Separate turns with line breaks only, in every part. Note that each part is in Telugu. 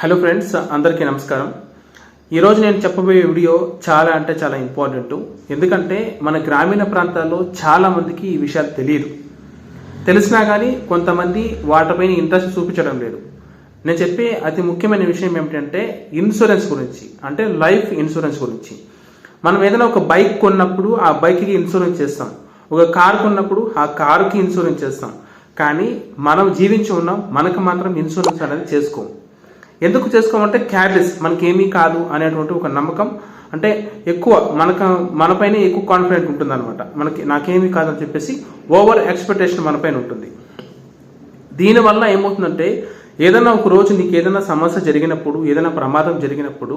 హలో ఫ్రెండ్స్ అందరికీ నమస్కారం. ఈరోజు నేను చెప్పబోయే వీడియో చాలా అంటే చాలా ఇంపార్టెంట్. ఎందుకంటే మన గ్రామీణ ప్రాంతాల్లో చాలామందికి ఈ విషయాలు తెలియదు. తెలిసినా కానీ కొంతమంది వాటిపైన ఇంట్రెస్ట్ చూపించడం లేదు. నేను చెప్పే అతి ముఖ్యమైన విషయం ఏమిటంటే ఇన్సూరెన్స్ గురించి అంటే లైఫ్ ఇన్సూరెన్స్ గురించి. మనం ఏదైనా ఒక బైక్ కొన్నప్పుడు ఆ బైక్కి ఇన్సూరెన్స్ చేస్తాం. ఒక కార్ కొన్నప్పుడు ఆ కారుకి ఇన్సూరెన్స్ చేస్తాం. కానీ మనం జీవించి ఉన్నాం మనకు మాత్రం ఇన్సూరెన్స్ అనేది చేసుకోము ఎందుకు చేసుకోమంటే క్యార్లెస్ మనకేమీ కాదు అనేటువంటి ఒక నమ్మకం. అంటే ఎక్కువ మనక మనపైనే ఎక్కువ కాన్ఫిడెంట్ ఉంటుంది అనమాట మనకి నాకేమీ కాదని చెప్పేసి ఓవర్ ఎక్స్పెక్టేషన్ మనపైన ఉంటుంది. దీనివల్ల ఏమవుతుందంటే ఏదైనా ఒక రోజు నీకు ఏదైనా సమస్య జరిగినప్పుడు ఏదైనా ప్రమాదం జరిగినప్పుడు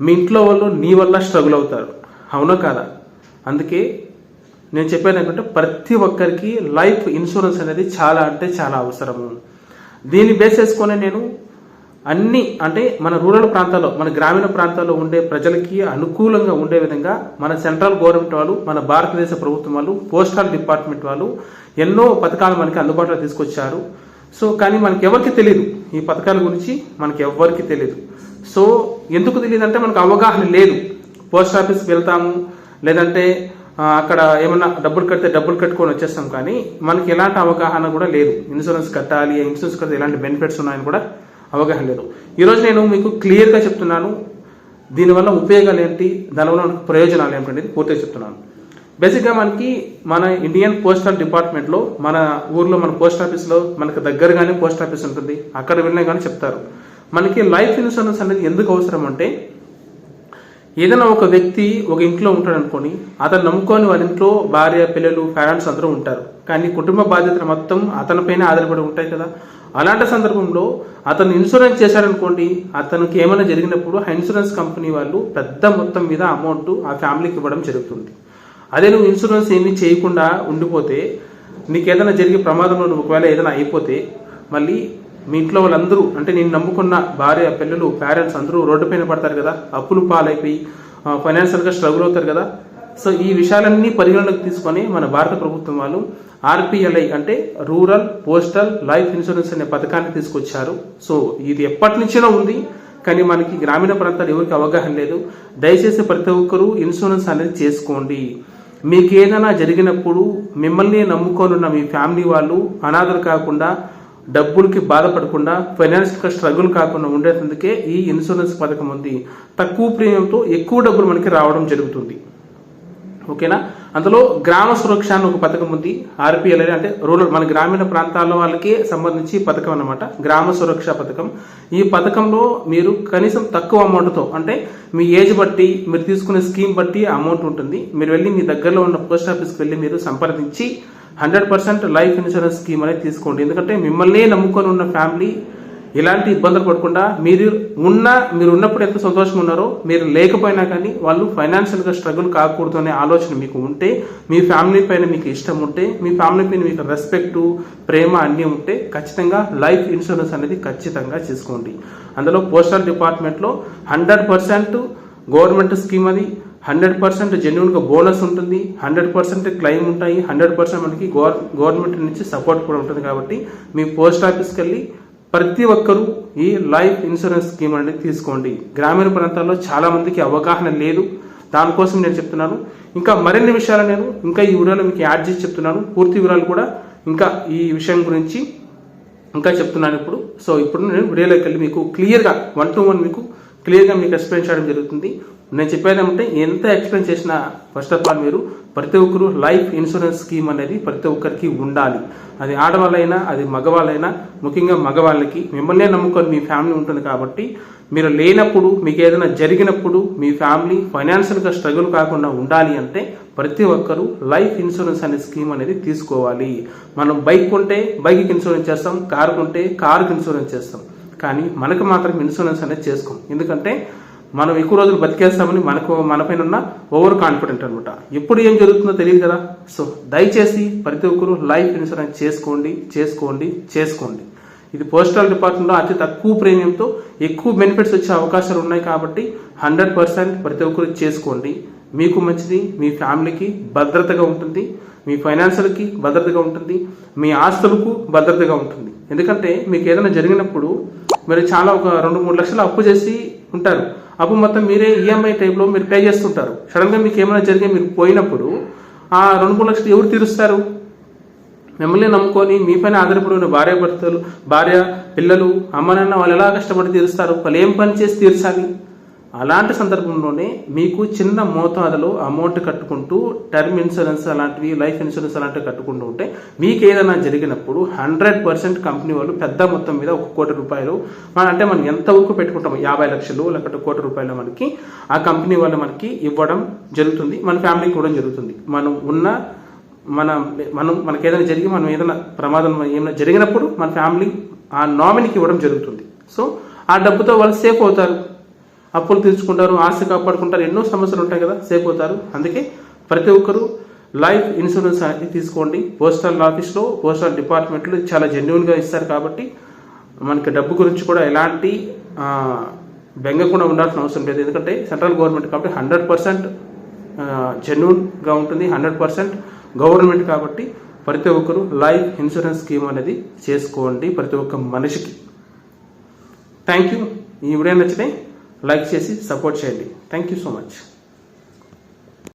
మీ ఇంట్లో వాళ్ళు నీ వల్ల స్ట్రగుల్ అవుతారు. అవునా కాదా? అందుకే నేను చెప్పాను ఏంటంటే ప్రతి ఒక్కరికి లైఫ్ ఇన్సూరెన్స్ అనేది చాలా అంటే చాలా అవసరము. దీన్ని బేస్ చేసుకొని నేను అన్ని అంటే మన రూరల్ ప్రాంతాల్లో మన గ్రామీణ ప్రాంతాల్లో ఉండే ప్రజలకి అనుకూలంగా ఉండే విధంగా మన సెంట్రల్ గవర్నమెంట్ వాళ్ళు మన భారతదేశ ప్రభుత్వం వాళ్ళు పోస్టల్ డిపార్ట్మెంట్ వాళ్ళు ఎన్నో పథకాలు మనకి అందుబాటులో తీసుకొచ్చారు. సో కానీ మనకి ఎవరికి తెలియదు ఈ పథకాల గురించి? మనకి ఎవరికి తెలియదు సో ఎందుకు తెలియదు అంటే మనకు అవగాహన లేదు. పోస్ట్ ఆఫీస్కి వెళ్తాము లేదంటే అక్కడ ఏమన్నా డబ్బులు కడితే డబ్బులు కట్టుకొని వచ్చేస్తాం కానీ మనకి ఎలాంటి అవగాహన కూడా లేదు. ఇన్సూరెన్స్ కట్టాలి ఇన్సూరెన్స్ కడితే ఎలాంటి బెనిఫిట్స్ ఉన్నాయని కూడా అవగాహన లేదు. ఈరోజు నేను మీకు క్లియర్గా చెప్తున్నాను దీనివల్ల ఉపయోగాలు ఏంటి దానివల్ల మనకు ప్రయోజనాలు ఏమిటి అనేది పూర్తిగా చెప్తున్నాను. బేసిక్గా మనకి మన ఇండియన్ పోస్టల్ డిపార్ట్మెంట్లో మన ఊర్లో మన పోస్ట్ ఆఫీస్లో మనకు దగ్గరగానే పోస్ట్ ఆఫీస్ ఉంటుంది అక్కడ వెళ్ళినా కానీ చెప్తారు. మనకి లైఫ్ ఇన్సూరెన్స్ అనేది ఎందుకు అవసరం అంటే ఏదైనా ఒక వ్యక్తి ఒక ఇంట్లో ఉంటాడు అనుకోని అతను నమ్ముకొని వాళ్ళ ఇంట్లో భార్య పిల్లలు పేరెంట్స్ అందరూ ఉంటారు. కానీ కుటుంబ బాధ్యతలు మొత్తం అతనిపైనే ఆధారపడి ఉంటాయి కదా. అలాంటి సందర్భంలో అతను ఇన్సూరెన్స్ చేశాడనుకోండి అతనికి ఏమైనా జరిగినప్పుడు ఆ ఇన్సూరెన్స్ కంపెనీ వాళ్ళు పెద్ద మొత్తం మీద అమౌంట్ ఆ ఫ్యామిలీకి ఇవ్వడం జరుగుతుంది. అదే నువ్వు ఇన్సూరెన్స్ ఏమీ చేయకుండా ఉండిపోతే నీకు ఏదైనా జరిగే ప్రమాదంలో నువ్వు ఒకవేళ ఏదైనా అయిపోతే మళ్ళీ మీ ఇంట్లో వాళ్ళందరూ అంటే నేను నమ్ముకున్న భార్య పిల్లలు పేరెంట్స్ అందరూ రోడ్డు పైన పడతారు కదా అప్పులు పాలైపోయి ఫైనాన్షియల్గా స్ట్రగుల్ అవుతారు కదా. సో ఈ విషయాలన్నీ పరిగణలోకి తీసుకొని మన భారత ప్రభుత్వం వాళ్ళు ఆర్పిఎల్ఐ అంటే రూరల్ పోస్టల్ లైఫ్ ఇన్సూరెన్స్ అనే పథకాన్ని తీసుకొచ్చారు. సో ఇది ఎప్పటి నుంచినో ఉంది కానీ మనకి గ్రామీణ ప్రాంతాలు ఎవరికి అవగాహన లేదు. దయచేసి ప్రతి ఒక్కరూ ఇన్సూరెన్స్ అనేది చేసుకోండి. మీకు ఏదైనా జరిగినప్పుడు మిమ్మల్ని నమ్ముకొని ఉన్న మీ ఫ్యామిలీ వాళ్ళు అనాథలు కాకుండా డబ్బులకి బాధపడకుండా ఫైనాన్షియల్గా స్ట్రగుల్ కాకుండా ఉండేందుకే ఈ ఇన్సూరెన్స్ పథకం ఉంది. తక్కువ ప్రీమియంతో ఎక్కువ డబ్బులు మనకి రావడం జరుగుతుంది. ఓకేనా? అందులో గ్రామ సురక్ష అని ఒక పథకం ఉంది. ఆర్పిఎల్ అంటే రూరల్ మన గ్రామీణ ప్రాంతాల వాళ్ళకి సంబంధించి పథకం అన్నమాట. గ్రామ సురక్ష పథకం. ఈ పథకంలో మీరు కనీసం తక్కువ అమౌంట్తో అంటే మీ ఏజ్ బట్టి మీరు తీసుకునే స్కీమ్ బట్టి అమౌంట్ ఉంటుంది. మీరు వెళ్ళి మీ దగ్గరలో ఉన్న పోస్ట్ ఆఫీస్కి వెళ్ళి మీరు సంప్రదించి hundred percent life insurance scheme అనేది తీసుకోండి. ఎందుకంటే మిమ్మల్ని నమ్ముకొని ఉన్న ఫ్యామిలీ ఎలాంటి ఇబ్బందులు పడకుండా మీరు ఉన్న మీరు ఉన్నప్పుడు ఎంత సంతోషంగా ఉన్నారో మీరు లేకపోయినా కానీ వాళ్ళు ఫైనాన్షియల్గా స్ట్రగుల్ కాకూడదు అనే ఆలోచన మీకు ఉంటే మీ ఫ్యామిలీ పైన మీకు ఇష్టం ఉంటే మీ ఫ్యామిలీ పైన మీకు రెస్పెక్టు ప్రేమ అన్నీ ఉంటే ఖచ్చితంగా లైఫ్ ఇన్సూరెన్స్ అనేది ఖచ్చితంగా చేసుకోండి అందులో పోస్టల్ డిపార్ట్మెంట్లో హండ్రెడ్ పర్సెంట్ గవర్నమెంట్ స్కీమ్ అది హండ్రెడ్ పర్సెంట్ జెన్యున్గా బోనస్ ఉంటుంది హండ్రెడ్ పర్సెంట్ క్లెయిమ్ ఉంటాయి హండ్రెడ్ పర్సెంట్ మనకి గవర్ గవర్నమెంట్ నుంచి సపోర్ట్ కూడా ఉంటుంది కాబట్టి మీ పోస్ట్ ఆఫీస్కి వెళ్ళి ప్రతి ఒక్కరూ ఈ లైఫ్ ఇన్సూరెన్స్ స్కీమ్ అనేది తీసుకోండి. గ్రామీణ ప్రాంతాల్లో చాలామందికి అవగాహన లేదు. దానికోసం నేను చెప్తున్నాను. ఇంకా మరిన్ని విషయాలు నేను ఇంకా ఈ వీడియోలో మీకు యాడ్ చేసి చెప్తున్నాను. పూర్తి వివరాలు కూడా ఇంకా ఈ విషయం గురించి ఇంకా చెప్తున్నాను ఇప్పుడు. సో ఇప్పుడు నేను వీడియోలోకి వెళ్ళి మీకు క్లియర్గా వన్ టు వన్ మీకు క్లియర్గా మీకు ఎక్స్ప్లెయిన్ చేయడం జరుగుతుంది. నేను చెప్పేది ఏమంటే ఎంత ఎక్స్ప్లెయిన్ చేసినా ఫస్ట్ ఆఫ్ ఆల్ మీరు ప్రతి ఒక్కరు లైఫ్ ఇన్సూరెన్స్ స్కీమ్ అనేది ప్రతి ఒక్కరికి ఉండాలి. అది ఆడవాళ్ళైనా అది మగవాళ్ళైనా ముఖ్యంగా మగవాళ్ళకి. మిమ్మల్నే నమ్ముకొని మీ ఫ్యామిలీ ఉంటుంది కాబట్టి మీరు లేనప్పుడు మీకు ఏదైనా జరిగినప్పుడు మీ ఫ్యామిలీ ఫైనాన్షియల్గా స్ట్రగుల్ కాకుండా ఉండాలి అంటే ప్రతి ఒక్కరూ లైఫ్ ఇన్సూరెన్స్ అనే స్కీమ్ అనేది తీసుకోవాలి. మనం బైక్ కొంటే బైక్కి ఇన్సూరెన్స్ చేస్తాం కారు కొంటే కారుకి ఇన్సూరెన్స్ చేస్తాం. కానీ మనకు మాత్రం ఇన్సూరెన్స్ అనేది చేసుకోం. ఎందుకంటే మనం ఎక్కువ రోజులు బతికేస్తామని మనకు మనపైన ఉన్న ఓవర్ కాన్ఫిడెంట్ అనమాట ఎప్పుడు ఏం జరుగుతుందో తెలియదు కదా. సో దయచేసి ప్రతి ఒక్కరూ లైఫ్ ఇన్సూరెన్స్ చేసుకోండి చేసుకోండి చేసుకోండి. ఇది పోస్టల్ డిపార్ట్మెంట్లో అతి తక్కువ ప్రీమియంతో ఎక్కువ బెనిఫిట్స్ వచ్చే అవకాశాలు ఉన్నాయి కాబట్టి హండ్రెడ్ పర్సెంట్ ప్రతి ఒక్కరు చేసుకోండి. మీకు మంచిది మీ ఫ్యామిలీకి భద్రతగా ఉంటుంది మీ ఫైనాన్షియల్కి భద్రతగా ఉంటుంది మీ ఆస్తులకు భద్రతగా ఉంటుంది. ఎందుకంటే మీకు ఏదైనా జరిగినప్పుడు మరి చాలా ఒక రెండు మూడు లక్షలు అప్పు చేసి ఉంటారు. అప్పు మొత్తం మీరే ఈఎంఐ టైప్లో మీరు పే చేస్తుంటారు. సడన్గా మీకు ఏమైనా జరిగే మీరు పోయినప్పుడు ఆ రెండు మూడు లక్షలు ఎవరు తీరుస్తారు? మిమ్మల్ని నమ్ముకొని మీ పైన ఆధారపడి ఉన్న భార్య భర్తలు భార్య పిల్లలు అమ్మ నాన్న వాళ్ళు ఎలా కష్టపడి తీరుస్తారు? వాళ్ళు ఏం పని చేసి తీర్చాలి? అలాంటి సందర్భంలోనే మీకు చిన్న మోతాదులో అమౌంట్ కట్టుకుంటూ టర్మ్ ఇన్సూరెన్స్ అలాంటివి లైఫ్ ఇన్సూరెన్స్ అలాంటివి కట్టుకుంటూ ఉంటే మీకు ఏదైనా జరిగినప్పుడు హండ్రెడ్ పర్సెంట్ కంపెనీ వాళ్ళు పెద్ద మొత్తం మీద ఒక కోటి రూపాయలు మన అంటే మనం ఎంత వరకు పెట్టుకుంటాం యాభై లక్షలు లేకపోతే కోటి రూపాయలు మనకి ఆ కంపెనీ వాళ్ళు మనకి ఇవ్వడం జరుగుతుంది మన ఫ్యామిలీకి కూడా జరుగుతుంది. మనం ఉన్న మన మనం మనకి ఏదైనా జరిగి మనం ఏదైనా ప్రమాదం ఏమైనా జరిగినప్పుడు మన ఫ్యామిలీ ఆ నామినీకి ఇవ్వడం జరుగుతుంది. సో ఆ డబ్బుతో వాళ్ళు సేఫ్ అవుతారు. అప్పులు తీర్చుకుంటారు ఆస్తి కాపాడుకుంటారు ఎన్నో సమస్యలు ఉంటాయి కదా సేఫ్ అవుతారు. అందుకే ప్రతి ఒక్కరూ లైఫ్ ఇన్సూరెన్స్ అనేది తీసుకోండి. పోస్టల్ ఆఫీస్లో పోస్టల్ డిపార్ట్మెంట్లు చాలా జెన్యున్గా ఇస్తారు కాబట్టి మనకి డబ్బు గురించి కూడా ఎలాంటి బెంగకుండా కూడా ఉండాల్సిన అవసరం లేదు. ఎందుకంటే సెంట్రల్ గవర్నమెంట్ కాబట్టి హండ్రెడ్ పర్సెంట్ జెన్యున్గా ఉంటుంది హండ్రెడ్ పర్సెంట్ గవర్నమెంట్ కాబట్టి ప్రతి ఒక్కరు లైఫ్ ఇన్సూరెన్స్ స్కీమ్ అనేది చేసుకోండి ప్రతి ఒక్క మనిషికి. Thank you. ఈ వీడియో నచ్చినాయి లైక్ చేసి సపోర్ట్ చేయండి. Thank you so much